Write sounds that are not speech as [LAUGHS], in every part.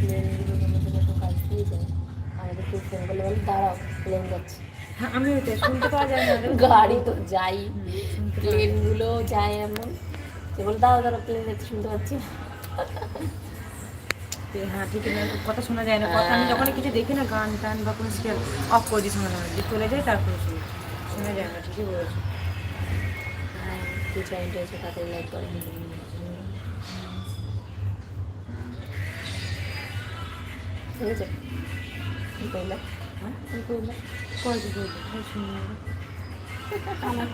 কাজ দিয়ে যায় আমাদের খুব ফোন করলে বলে দাঁড়াও প্লেন যাচ্ছে হ্যাঁ আমি ওইটাই শুনতে পাওয়া যায় না। [LAUGHS] গাড়ি তো যাই। প্লেনগুলো যায় এমন। যে বলে দাঁড়াও দাঁড়াও প্লেন যাচ্ছে শুনতে পাচ্ছি না। হ্যাঁ ঠিক আছে কথা শোনা যায় না। কথা আমি যখন কিছু দেখি না গান টান বা কোনো স্কেল অফ করে দিই শোনা যায় না। চলে যায় তারপরে শুনি। শোনা যায় না ঠিকই বলেছ। হ্যাঁ কি জয়েন্ট হয়েছে তাদের লাইক করে ঠিক আছে কি করলে হ্যাঁ কি করলে করে দিই করে দিই হ্যাঁ, শুনি না।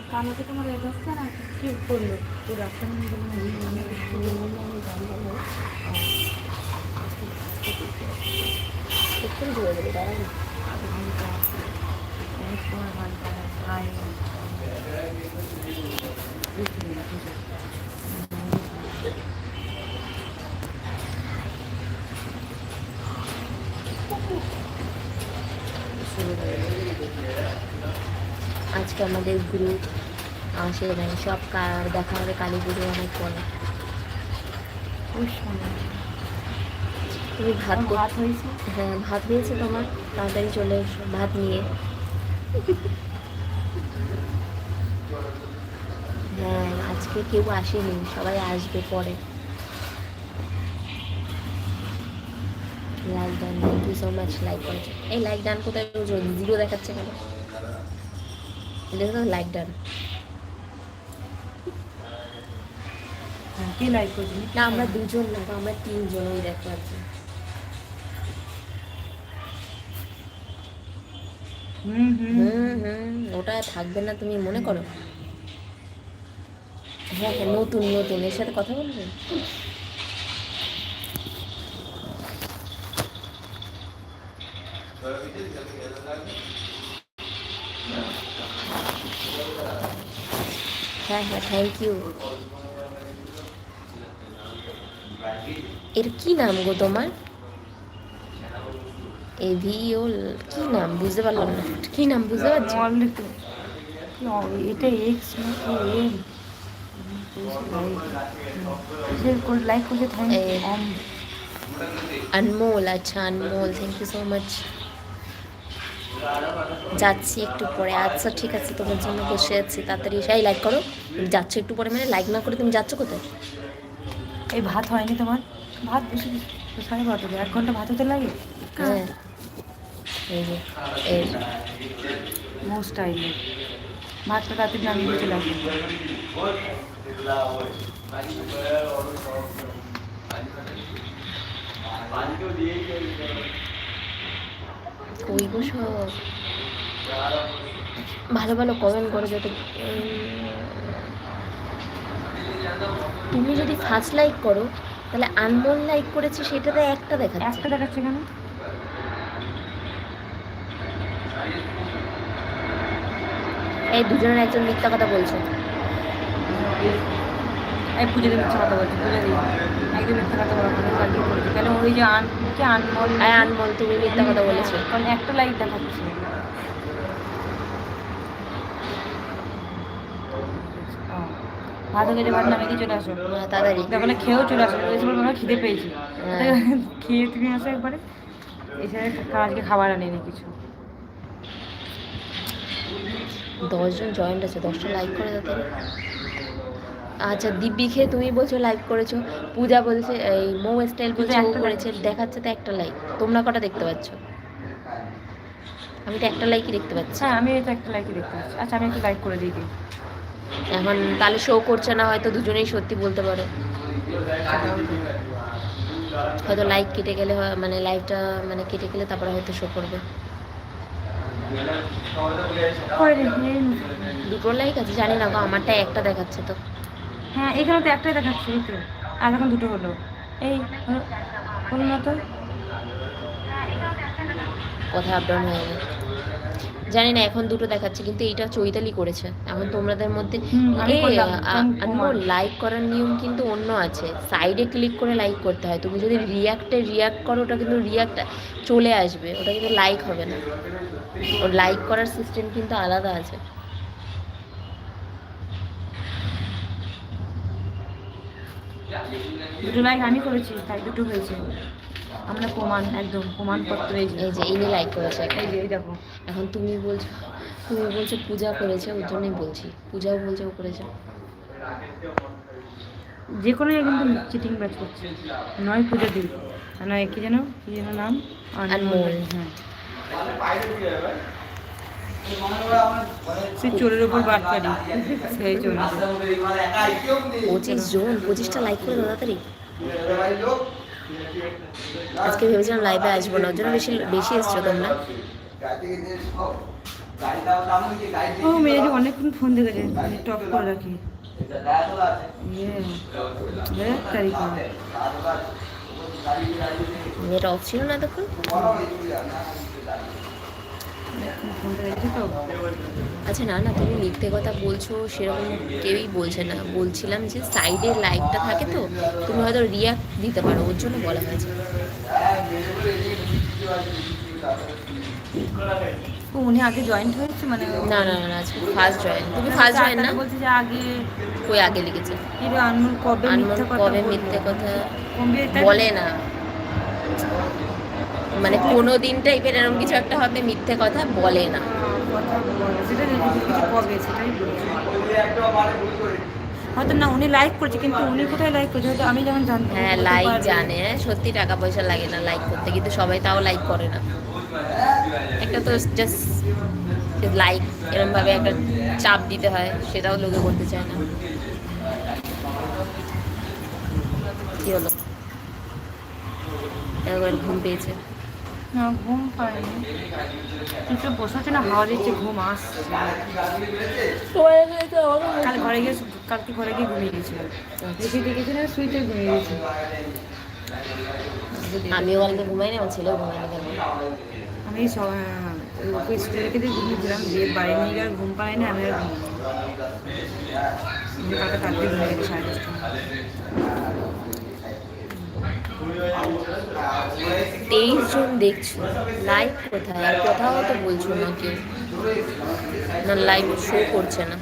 কানা তোমার এটা না কি করল তো ডাক্তার নিয়ে গেলো না আমি গান গাবো একটু জোরে দেবে দাঁড়াও অনেক সময় গান টান হয় আজকে আমাদের গ্রুপ আসে নাই সব কার দেখা হবে কালী পুজো অনেক পরে। তুমি ভাত ভাত হয়েছে? হ্যাঁ ভাত হয়েছে তোমার। তাড়াতাড়ি চলে এসো ভাত নিয়ে। হ্যাঁ আজকে কেউ আসেনি সবাই আসবে পরে। Like done thank you so much like করেছে। এই লাইক ডান কোথায় জিরো দেখাচ্ছে কেন দেখো লাইক ডান কে লাইক করছি? না আমরা দুজন না আমরা তিনজন ওই দেখো পাচ্ছি হুম হুম ওটা থাকবে না তুমি মনে করো। হ্যাঁ হ্যাঁ নতুন নতুন এর সাথে কথা বলবে? হ্যাঁ হ্যাঁ থ্যাংক ইউ এর কি নাম গো তোমার এভিওল কি নাম বুঝতে পারলাম না কি নাম বুঝতে পারছি মল দেখতে এটা এক্স নাকি এম সে লাইক করছে থ্যাংক এই। ইউ আনমোল আচ্ছা Anmol thank you so much যাচ্ছি একটু পরে। আচ্ছা ঠিক আছে তোমার জন্য বসে আছি। তাড়াতাড়ি এসে লাইক করো। তুমি যাচ্ছ একটু পরে মানে লাইক না করে তুমি যাচ্ছ কোথায়? এই ভাত হয়নি তোমার? ভাত বেশি তো সাড়ে বারোটা এক ঘণ্টা ভাত হতে লাগে? হ্যাঁ। এই যে এই মোস্ট আইলে ভাতটা তাড়াতাড়ি নামিয়ে চলে আসবে। কই গো সব। ভালো ভালো কমেন্ট করো যাতে তুমি যদি ফার্স্ট লাইক করো তাহলে আনমোল লাইক করেছে সেটাতে একটা দেখাচ্ছে। একটা দেখাচ্ছে কেন? এই দুজনের একজন মিথ্যা কথা বলছে। এই পুজো মিথ্যা কথা বলছি পুজো দিয়ে একদম মিথ্যা কথা বলা কথা কালকে করেছি কেন ওই যে আন কি আনমল আনমোল তুমি মিথ্যা কথা বলেছ। কারণ একটা লাইক দেখাচ্ছি। ভাত হয়ে ভাত নামে কি চলে আসো হ্যাঁ, তাড়াতাড়ি। তারপরে খেয়েও চলে আসো এসে বলব আমার খিদে পেয়েছি। হ্যাঁ। খেয়ে তুমি আসো একবারে। এসে আজকে খাবার আনিনি কিছু। দশজন জয়েন্ট আছে দশটা লাইক করে তাড়াতাড়ি আচ্ছা দিব্যি খেয়ে তুমি বলছো লাইক করেছ পূজা বলছে এই মৌ স্টাইল বলছে ও করেছে দেখাচ্ছে তো একটা লাইক তোমরা কটা দেখতে পাচ্ছ? আমি তো একটা লাইকই দেখতে পাচ্ছি। হ্যাঁ আমি এটা একটা লাইকই দেখতে পাচ্ছি। আচ্ছা আমি একটু লাইক করে দিই এখন তাহলে শো করছে না হয়তো দুজনেই সত্যি বলতে পারে। হয়তো লাইক কেটে গেলে মানে লাইভটা মানে কেটে গেলে তারপরে হয়তো শো করবে। দুটো লাইক আছে জানি না গো আমারটা একটা দেখাচ্ছে তো। হ্যাঁ এখানে তো একটাই দেখাচ্ছে এই তো। আর এখন দুটো হলো। এই হলো হলো না তো কোথায় আপ হয়ে গেল? জানি না এখন দুটো দেখাচ্ছে কিন্তু এইটা চৈতালি করেছে। এখন তোমাদের মধ্যে। লাইক করার নিয়ম কিন্তু অন্য আছে। সাইডে ক্লিক করে লাইক করতে হয়। তুমি যদি রিয়াক্টে রিয়াক্ট করো ওটা কিন্তু রিয়াক্ট চলে আসবে। ওটা কিন্তু লাইক হবে না। ওর লাইক করার সিস্টেম কিন্তু আলাদা আছে। দুটো লাইক আমি করেছি তাই দুটো হয়েছে। আমরা প্রমাণ একদম প্রমাণপত্র এই যে এই যে ইনি লাইক করেছে। এই যে দেখো। এখন তুমি বলছো তুমি বলছো পূজা করেছে ওর জন্যই বলছি। পূজাও বলছে ও করেছে। যে কোনো কিন্তু চিটিং ব্যাচ করছে। নয় পুজো দিল নয় কি যেন কি যেন নাম? আনমোল। হ্যাঁ। সে চোরের ওপর বাটকারি সেই জন্য পঁচিশ জন পঁচিশটা লাইক করে তাড়াতাড়ি। আজকে ভেবেছিলাম লাইভে আসব না ওর জন্য বেশি বেশি এসছো তোমরা। ও মেয়েকে অনেকক্ষণ ফোন দেখেছে টপ করে রাখি। নেট অফ ছিল না তখন ফোন দেখেছি তো? আচ্ছা না না তুমি মিথ্যে কথা বলছো সেরকম কেউই বলছে না। বলছিলাম যে সাইডে লাইকটা থাকে তো তুমি হয়তো রিয়াক্ট দিতে পারো ওর জন্য বলা হয়েছে। উনি আগে জয়েন্ট হয়েছে মানে না না না আজকে ফার্স্ট জয়েন তুমি ফার্স্ট জয়েন না? বলছে যে আগে কই আগে লিখেছে। কি আনমোল কবে মিথ্যা কথা কবে মিথ্যে কথা? বলে না। মানে কোনো দিন টাইপের এরকম কিছু একটা হবে মিথ্যে কথা বলে না। হ্যাঁ, হয়তো না উনি লাইক করছে কিন্তু উনি কোথায় লাইক করছে হয়তো আমি যেমন জানতাম হ্যাঁ লাইক জানে। সত্যি টাকা পয়সা লাগে না লাইক করতে কিন্তু সবাই তাও লাইক করে না। একটা তো জাস্ট লাইক এরকম ভাবে একটা চাপ দিতে হয় সেটাও লোকে করতে চায় না। কি হলো? ঘুম পেয়েছে। না ঘুম পায়নি কিন্তু বসে আছে না হাওয়া দিচ্ছে ঘুম আসছে। কাল ঘরে গিয়ে কালকে ঘরে গিয়ে ঘুমিয়ে গেছিল। দেখে দেখেছি না শুইতে ঘুমিয়ে গেছি। আমিও কালকে ঘুমাই না আমার ছেলেও ঘুমাই না আমি ওকে স্কুলে রেখে দিয়ে ঘুমিয়েছিলাম দিয়ে বাড়ি নিয়ে গিয়ে আর ঘুম পাই না আমি আর ঘুমিয়ে কালকে তাড়াতাড়ি ঘুমিয়ে গেছি সাড়ে দশটা তেইশ জন দেখছ। লাইভ কোথায়? আর কোথাও তো বলছো না কেউ না লাইভ শো করছে না।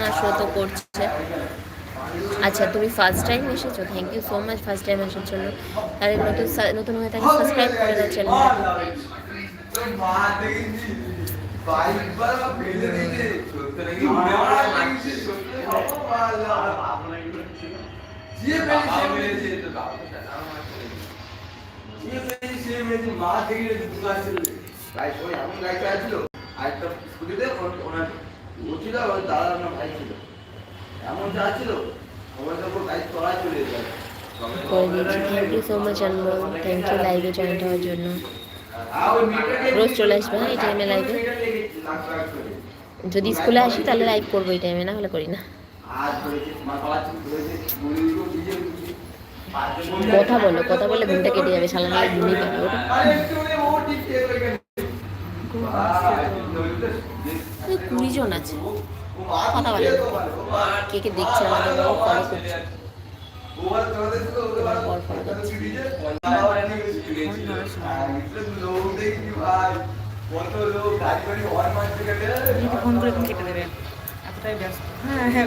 না শো তো করছে। আচ্ছা তুমি ফার্স্ট টাইম এসেছ? Thank you so much first time আসার জন্য। আর নতুন নতুন হয়ে থাকে সাবস্ক্রাইব করে দাও চ্যানেলটাকে এমন যা ছিল আমাদের উপর দায়িত্ব করা চলে যায় thank you so much Anmol thank you লাইভে জয়েন হওয়ার জন্য। রোজ চলে আসবে হ্যাঁ এই টাইমে লাইভে যদি স্কুলে আসি তাহলে লাইভ করব এই টাইমে না হলে করি না। কথা বলো, কথা বলে ঘুমটা কেটে যাবে সালা নালে ঘুমিয়ে পাবে ওটা। কুড়ি জন আছে। কথা বলে। কে কে দেখছে আমাদের ফোন করে কেটে দেবে। এতটাই ব্যস্ত। হ্যাঁ হ্যাঁ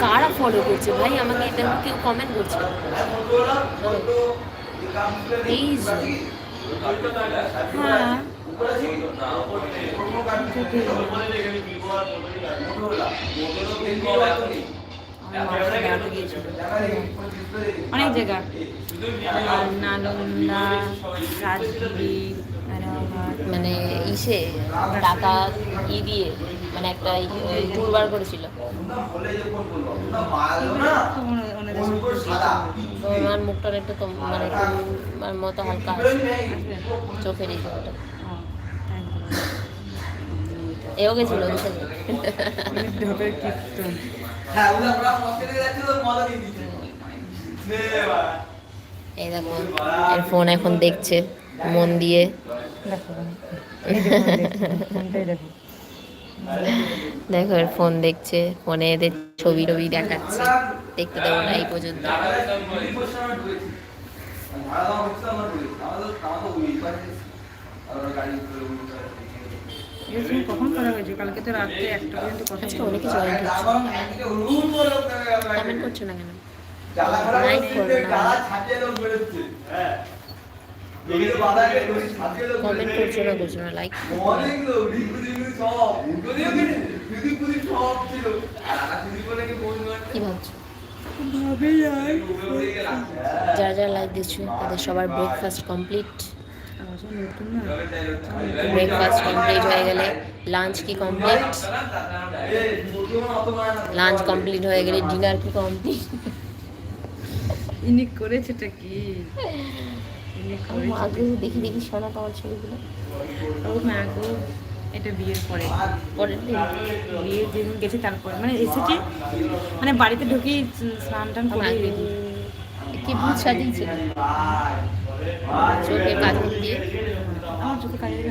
কারা ফলো করছে? ভাই আমাকে এটা কেউ কমেন্ট করছে? জন হ্যাঁ মামারা বেড়াতে গিয়েছিল অনেক জায়গা। নালন্দা রাজগিরি মানে ইসে টাকা ই দিয়ে মানে একটা ট্যুর বার করেছিল। তো আমার মুখটার একটু কম মানে তোমার মতো হালকা চোখের এই জায়গাটা। এও গেছিল ঢপের কীর্তন হ্যাঁ দিচ্ছে এই দেখো এর ফোন এখন দেখছে মন দিয়ে। দেখো এর ফোন দেখছে ফোনে এদের ছবি টবি দেখাচ্ছে। দেখতে দেবো না এই পর্যন্ত। কখন করা হয়েছে? কালকে তো রাত্রে একটা পর্যন্ত কথা আজকে। অনেক কমেন্ট করছ না কেন? লাইক করো না। কমেন্ট করছ না করছ না লাইক অনেক লোক রিকু রিকু সব উল্টো দিয়ে গেছে দিদি পুদি সব ছিল। আর আকাশ দিদি বলে কি ভাবছ? যারা যারা লাইক দিচ্ছ তাদের সবার ব্রেকফাস্ট কমপ্লিট আমার সব নতুন না ব্রেকফাস্ট কমপ্লিট হয়ে গেলে লাঞ্চ কি কমপ্লিট লাঞ্চ কমপ্লিট হয়ে গেলে ডিনার কি কমপ্লিট ইনি করেছেটা কি? আগে দেখি দেখি শোনা তোমার ছবিগুলো। ও মা গো এটা বিয়ের পরে। পরের দিন। বিয়ে যেদিন গেছে তারপরে। মানে এসেছি মানে বাড়িতে ঢুকি স্নান টান করে কি ভূত সাজিয়েছিল চোখে কাজল দিয়ে। আমার চোখে কাজে দিলে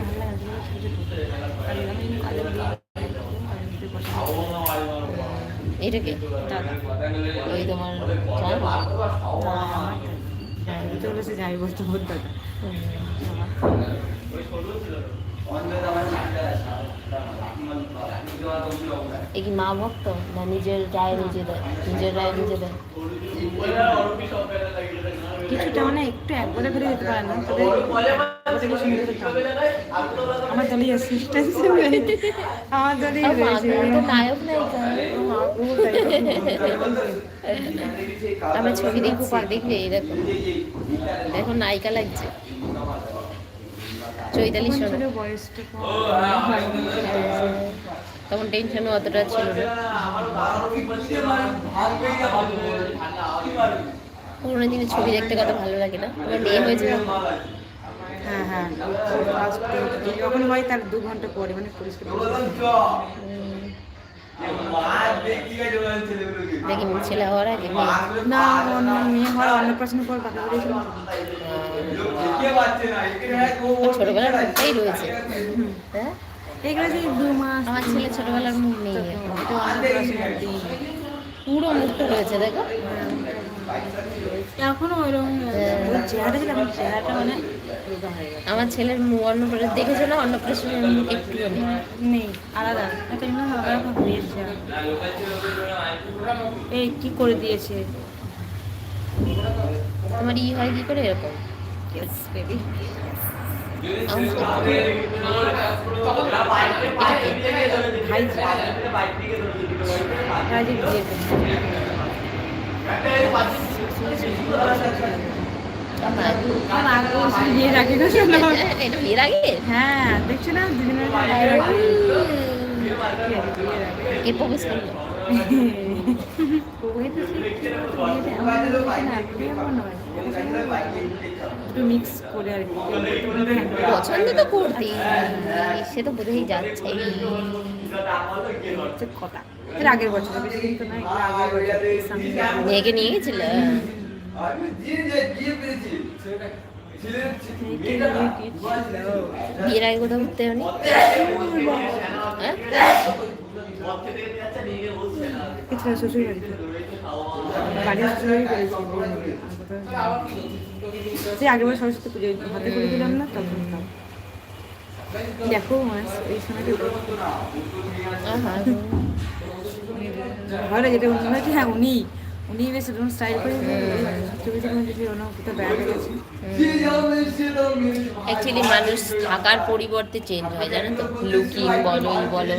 ভালো লাগে আমি। এটাকে দাদা ওই তোমার চলেছে যাই বলতে বহুত দাদা। এ কি মা ভক্ত? না নিজের রায় নিজে দেয় নিজের রায় নিজে দেয়? কিছুটা মানে একটু একবারে করে যেতে পারে না তবে। আমার দলে নেই আমার দলে নায়ক নায়িকা আমার ছবি দেখছি দেখবে এই দেখো। দেখো নায়িকা লাগছে। চৈতালি শোনো বয়সটা। তখন টেনশনও অতটা ছিল না। পুরোনো দিনের ছবি দেখতে কত ভালো লাগে না? আমার মেয়ে হয়েছে হ্যাঁ হ্যাঁ। যখন হয় তার দু ঘণ্টা পরে মানে পরিষ্কার দেখি ছেলে হওয়ার আগে না অন্য মেয়ে অন্নপ্রাশনের পর ছোটবেলার মুখটাই রয়েছে। হ্যাঁ? এগুলো দু মাস আমার ছেলে ছোটবেলার মুখ নেই দিন পুরো মুখটা রয়েছে দেখো। এখনও ওইরকম হ্যাঁ। ওই চেহারাটা আমার চেহারাটা মানে আমার ছেলের মুখ অন্নপ্রাশন দেখেছ না? অন্নপ্রাশনের মুখ একটু নেই আলাদা। একটা জন্য আলাদা হয়েছে এই কি করে দিয়েছে? তোমার ই হয় কি করে এরকম? বেবি হ্যাঁ দেখছ না? দুজনের বিয়ে প্রবেশ করল একটু মিক্স করে আর কি পছন্দ তো করতেই। সে তো বোঝাই যাচ্ছে কথা। এর আগের বছর তো মেয়েকে নিয়ে গেছিল? বিয়ের আগে কোথাও ঘুরতে হয়নি হ্যাঁ? শ্বশুর বাড়িতে বাড়ির শ্বশুর বাড়ি করেছি। সে আগের বার সরস্বতী পুজো হাতে করে দিলাম না তখন তাও। দেখো মাস এই সময়টা ঘরে যেটা উনি হয়েছে হ্যাঁ উনি। উনি বেশ এরকম স্টাইল করে ছবি থেকে দেখি ওনা কোথাও বেড়াতে গেছে। অ্যাকচুয়ালি মানুষ থাকার পরিবর্তে চেঞ্জ হয় জানো তো? লুকিং বলো বলো।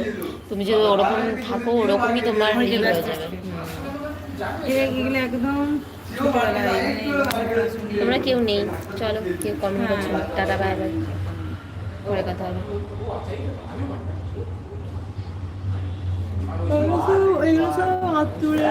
তুমি যদি ওরকম থাকো ওরকমই তোমার হয়ে যাবে। হয়ে যাবে। একদম তোমরা কেউ নেই। চলো কেউ কমেন্ট করছ না। টাটা বাই বাই পরে কথা হবে। এগুলো সব হাত তুলে